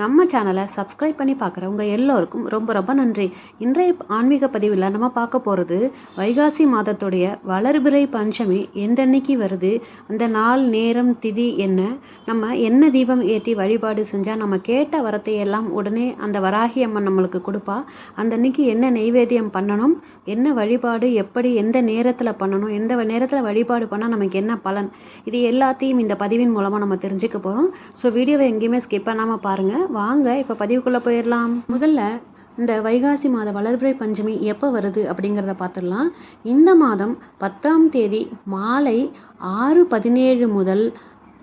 நம்ம சேனலை சப்ஸ்கிரைப் பண்ணி பார்க்குறவங்க எல்லோருக்கும் ரொம்ப ரொம்ப நன்றி. இன்றைய ஆன்மீக பதிவில் நம்ம பார்க்க போகிறது வைகாசி மாதத்துடைய வளர்பிறை பஞ்சமி எந்த அன்னைக்கு வருது? அந்த நாள் நேரம் திதி என்ன? நம்ம என்ன தீபம் ஏற்றி வழிபாடு செஞ்சால் நம்ம கேட்ட வரத்தை எல்லாம் உடனே அந்த வராகி அம்மன் நம்மளுக்கு கொடுப்பா. அந்த அன்னைக்கு என்ன நெய்வேத்தியம் பண்ணணும்? என்ன வழிபாடு? எப்படி? எந்த நேரத்தில் பண்ணணும்? எந்த நேரத்தில் வழிபாடு பண்ணால் நமக்கு என்ன பலன்? இது எல்லாத்தையும் இந்த பதிவின் மூலமாக நம்ம தெரிஞ்சுக்க போகிறோம் ஸோ வீடியோவை எங்கேயுமே ஸ்கிப் பண்ணாமல் பாருங்கள் வாங்க இப்போ பதிவுக்குள்ளே போயிடலாம் முதல்ல இந்த வைகாசி மாத வளர்பிறை பஞ்சமி எப்போ வருது அப்படிங்கிறத பார்த்துடலாம் இந்த மாதம் பத்தாம் தேதி மாலை ஆறு பதினேழு முதல்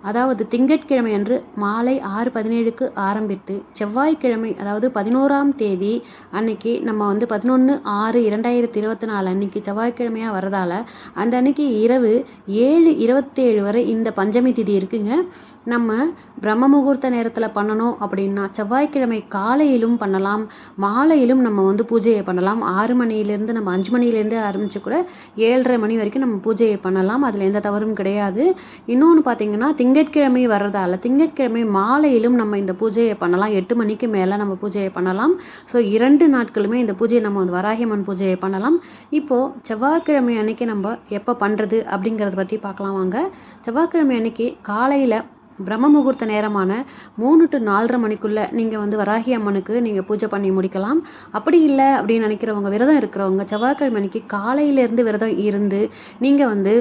அதாவது திங்கட்கிழமை அன்று மாலை ஆறு பதினேழுக்கு ஆரம்பித்து செவ்வாய்க்கிழமை அதாவது பதினோராம் தேதி அன்னைக்கு நம்ம வந்து பதினொன்று ஆறு இரண்டாயிரத்தி இருபத்தி நாலு அன்னைக்கு செவ்வாய்க்கிழமையாக வரதால் அந்த அன்னைக்கு இரவு ஏழு இருபத்தேழு வரை இந்த பஞ்சமி திதி இருக்குங்க. நம்ம பிரம்ம முகூர்த்த நேரத்தில் பண்ணணும் அப்படின்னா செவ்வாய்க்கிழமை காலையிலும் பண்ணலாம். மாலையிலும் நம்ம வந்து பூஜையை பண்ணலாம். ஆறு மணிலேருந்து நம்ம அஞ்சு மணிலேருந்து ஆரம்பித்து கூட ஏழரை மணி வரைக்கும் நம்ம பூஜையை பண்ணலாம். அதில் எந்த தவறும் கிடையாது. இன்னொன்று பார்த்தீங்கன்னா திங்கட்கிழமை வர்றதால திங்கட்கிழமை மாலையிலும் நம்ம இந்த பூஜையை பண்ணலாம். எட்டு மணிக்கு மேலே நம்ம பூஜையை பண்ணலாம். ஸோ இரண்டு நாட்களுமே இந்த பூஜையை நம்ம வந்து வராகியம்மன் பூஜையை பண்ணலாம். இப்போது செவ்வாய்க்கிழமை அன்னைக்கு நம்ம எப்போ பண்ணுறது அப்படிங்கிறத பற்றி பார்க்கலாம் வாங்க. செவ்வாய்க்கிழமை அன்னைக்கு காலையில் பிரம்ம முகூர்த்த நேரமான மூணு டு நாலரை மணிக்குள்ளே நீங்கள் வந்து வராகி அம்மனுக்கு நீங்கள் பூஜை பண்ணி முடிக்கலாம். அப்படி இல்லை அப்படின்னு நினைக்கிறவங்க விரதம் இருக்கிறவங்க செவ்வாய்க்கிழமை அன்னைக்கு காலையிலேருந்து விரதம் இருந்து நீங்கள் வந்து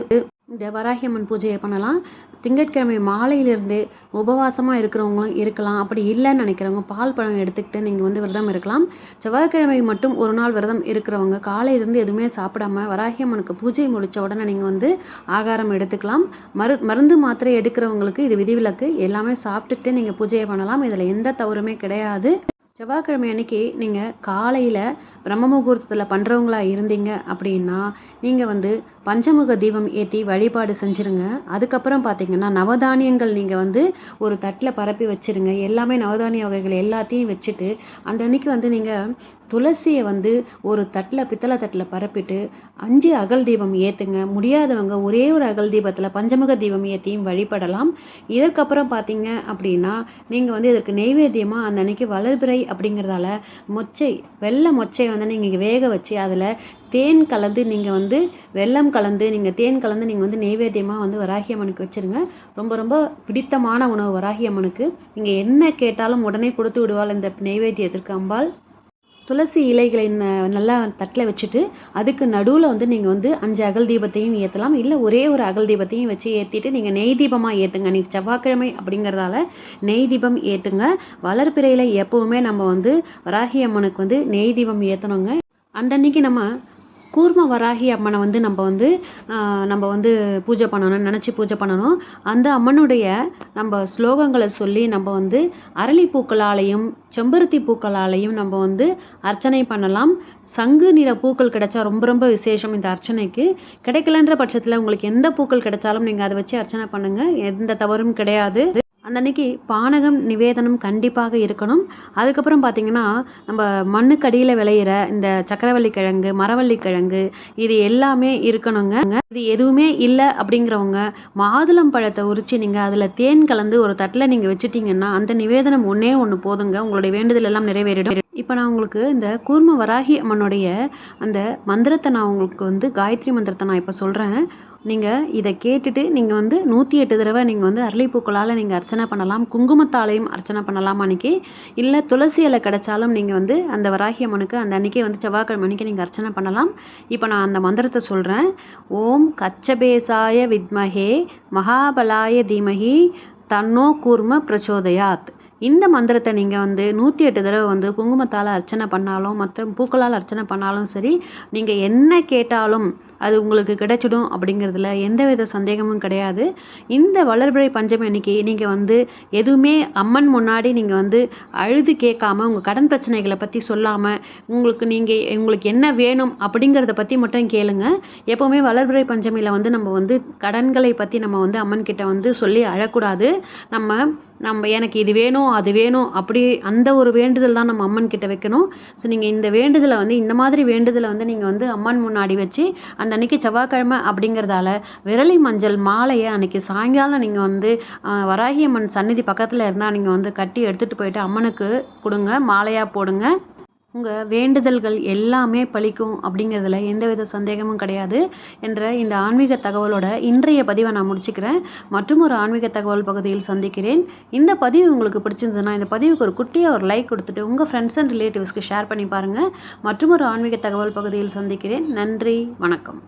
இந்த வராகி அம்மன் பூஜையை பண்ணலாம். திங்கட்கிழமை மாலையிலிருந்து உபவாசமாக இருக்கிறவங்களும் இருக்கலாம். அப்படி இல்லைன்னு நினைக்கிறவங்க பால் பழம் எடுத்துக்கிட்டு நீங்கள் வந்து விரதம் இருக்கலாம். செவ்வாய்க்கிழமை மட்டும் ஒரு நாள் விரதம் இருக்கிறவங்க காலையிலேருந்து எதுவுமே சாப்பிடாம வராகி அம்மனுக்கு பூஜை முடித்த உடனே நீங்கள் வந்து ஆகாரம் எடுத்துக்கலாம். மரு மருந்து மாத்திரை எடுக்கிறவங்களுக்கு இது விதிவிலக்கு. எல்லாமே சாப்பிட்டுட்டு நீங்கள் பூஜையை பண்ணலாம். இதில் எந்த தவறுமே கிடையாது. செவ்வாய்க்கிழமை அன்னைக்கு நீங்கள் காலையில் பிரம்ம முகூர்த்தத்தில் பண்ணுறவங்களா இருந்தீங்க அப்படின்னா நீங்கள் வந்து பஞ்சமுக தீபம் ஏற்றி வழிபாடு செஞ்சுருங்க. அதுக்கப்புறம் பார்த்தீங்கன்னா நவதானியங்கள் நீங்கள் வந்து ஒரு தட்டில் பரப்பி வச்சுருங்க. எல்லாமே நவதானிய வகைகள் எல்லாத்தையும் வச்சுட்டு அந்த அன்னைக்கு வந்து நீங்கள் துளசியை வந்து ஒரு தட்டில் பித்தளை தட்டில் பரப்பிட்டு அஞ்சு அகல் தீபம் ஏற்றுங்க முடியாதவங்க ஒரே ஒரு அகல் தீபத்தில் பஞ்சமுக தீபம் ஏற்றியும் வழிபடலாம். இதற்கப்புறம் பார்த்தீங்க அப்படின்னா நீங்கள் வந்து இதற்கு நெய்வேத்தியமாக அந்த அன்னைக்கு வளர்பிறை அப்படிங்கிறதால மொச்சை வெள்ளை மொச்சை வந்து நீங்கள் வேக வச்சு அதில் தேன் கலந்து நீங்கள் வந்து வெல்லம் கலந்து நீங்கள் தேன் கலந்து நீங்கள் வந்து நெய்வேத்தியமாக வந்து வராகி அம்மனுக்கு வச்சுருங்க. ரொம்ப ரொம்ப பிடித்தமான உணவு வராகி அம்மனுக்கு. நீங்கள் என்ன கேட்டாலும் உடனே கொடுத்து விடுவாள் இந்த நெய்வேத்தியத்திற்கு அம்பாள். துளசி இலைகளை நல்லா தட்டில் வச்சுட்டு அதுக்கு நடுவில் வந்து நீங்கள் வந்து அஞ்சு அகல் தீபத்தையும் ஏற்றலாம் இல்லை ஒரே ஒரு அகல் தீபத்தையும் வச்சு ஏற்றிட்டு நீங்கள் நெய் தீபமாக ஏற்றுங்க நீங்கள் செவ்வாய்க்கிழமை அப்படிங்கிறதால நெய் தீபம் ஏற்றுங்க வளர்ப்பிறையில் எப்போவுமே நம்ம வந்து வராகி அம்மனுக்கு வந்து நெய் தீபம் ஏற்றணுங்க அந்த அன்னைக்கு நம்ம கூர்ம வராகி அம்மனை வந்து நம்ம வந்து நம்ம வந்து பூஜை பண்ணணும் நினச்சி பூஜை பண்ணணும். அந்த அம்மனுடைய நம்ம ஸ்லோகங்களை சொல்லி நம்ம வந்து அரளி பூக்களாலையும் செம்பருத்தி பூக்களாலையும் நம்ம வந்து அர்ச்சனை பண்ணலாம். சங்கு நிற பூக்கள் கிடைச்சா ரொம்ப ரொம்ப விசேஷம் இந்த அர்ச்சனைக்கு. கிடைக்கலன்ற பட்சத்தில் உங்களுக்கு எந்த பூக்கள் கிடைச்சாலும் நீங்கள் அதை வச்சு அர்ச்சனை பண்ணுங்கள் எந்த தவறும் கிடையாது. அன்னன்னைக்கு அன்னைக்கு பானகம் நிவேதனம் கண்டிப்பாக இருக்கணும். அதுக்கப்புறம் பார்த்திங்கன்னா நம்ம மண்ணுக்கடியில் விளையிற இந்த சக்கரவள்ளி கிழங்கு மரவள்ளி கிழங்கு இது எல்லாமே இருக்கணுங்க. இது எதுவுமே இல்லை அப்படிங்கிறவங்க மாதுளம் பழத்தை உரித்து நீங்கள் அதில் தேன் கலந்து ஒரு தட்டில் நீங்கள் வச்சுட்டிங்கன்னா அந்த நிவேதனம் ஒன்றே ஒன்று போதுங்க. உங்களுடைய வேண்டுதல் எல்லாம் நிறைவேறிடும். இப்போ நான் உங்களுக்கு இந்த கூர்ம வராகி அம்மனுடைய அந்த மந்திரத்தை நான் உங்களுக்கு வந்து காயத்ரி மந்திரத்தை நான் இப்போ சொல்கிறேன் நீங்கள் இதை கேட்டுட்டு நீங்கள் வந்து நூற்றி எட்டு தடவை நீங்கள் வந்து அரளிப்பூக்களால் நீங்கள் அர்ச்சனை பண்ணலாம் குங்குமத்தாலையும் அர்ச்சனை பண்ணலாம் அன்றைக்கி இல்லை துளசி இலை கிடைச்சாலும் நீங்கள் வந்து அந்த வராகி அம்மனுக்கு அந்த அன்றைக்கே வந்து செவ்வாய்க்கிழமை அன்றைக்கி நீங்கள் அர்ச்சனை பண்ணலாம். இப்போ நான் அந்த மந்திரத்தை சொல்கிறேன் ஓம் கச்சபேசாய வித்மஹே மகாபலாய தீமஹி தன்னோ கூர்ம பிரச்சோதயாத். இந்த மந்திரத்தை நீங்கள் வந்து நூற்றி எட்டு தடவை வந்து குங்குமத்தால் அர்ச்சனை பண்ணாலும் மற்ற பூக்களால் அர்ச்சனை பண்ணாலும் சரி நீங்கள் என்ன கேட்டாலும் அது உங்களுக்கு கிடைச்சிடும் அப்படிங்கிறதுல எந்த வித சந்தேகமும் கிடையாது. இந்த வளர்பிறை பஞ்சமி அன்னைக்கு நீங்கள் வந்து எதுவுமே அம்மன் முன்னாடி நீங்கள் வந்து அழுது கேட்காம உங்கள் கடன் பிரச்சனைகளை பற்றி சொல்லாமல் உங்களுக்கு நீங்கள் உங்களுக்கு என்ன வேணும் அப்படிங்கிறத பற்றி மட்டும் கேளுங்க. எப்போவுமே வளர்பிறை பஞ்சமியில் வந்து நம்ம வந்து கடன்களை பற்றி நம்ம வந்து அம்மன் கிட்ட வந்து சொல்லி அழக்கூடாது. நம்ம நம்ம எனக்கு இது வேணும் அது வேணும் அப்படி அந்த ஒரு வேண்டுதல் தான் நம்ம அம்மன் கிட்ட வைக்கணும். ஸோ நீங்கள் இந்த வேண்டுதலை வந்து இந்த மாதிரி வேண்டுதலை வந்து நீங்கள் வந்து அம்மன் முன்னாடி வச்சு அந்த அன்னைக்கு செவ்வாய்க்கிழமை அப்படிங்கிறதால விரலி மஞ்சள் மாலையை அன்னைக்கு சாயங்காலம் நீங்கள் வந்து வராகி அம்மன் சந்நிதி பக்கத்தில் இருந்தால் நீங்கள் வந்து கட்டி எடுத்துகிட்டு போயிட்டு அம்மனுக்கு கொடுங்க மாலையாக போடுங்க. உங்கள் வேண்டுதல்கள் எல்லாமே பழிக்கும் அப்படிங்கிறதுல எந்தவித சந்தேகமும் கிடையாது என்ற இந்த ஆன்மீக தகவலோட இன்றைய பதிவை நான் முடிச்சுக்கிறேன். மற்றும் ஒரு ஆன்மீக தகவல் பகுதியில் சந்திக்கிறேன். இந்த பதிவு உங்களுக்கு பிடிச்சிருந்ததுன்னா இந்த பதிவுக்கு ஒரு குட்டியாக ஒரு லைக் கொடுத்துட்டு உங்கள் ஃப்ரெண்ட்ஸ் அண்ட் ரிலேட்டிவ்ஸ்க்கு ஷேர் பண்ணி பாருங்கள் மற்றும் ஒரு ஆன்மீக தகவல் பகுதியில் சந்திக்கிறேன். நன்றி. வணக்கம்.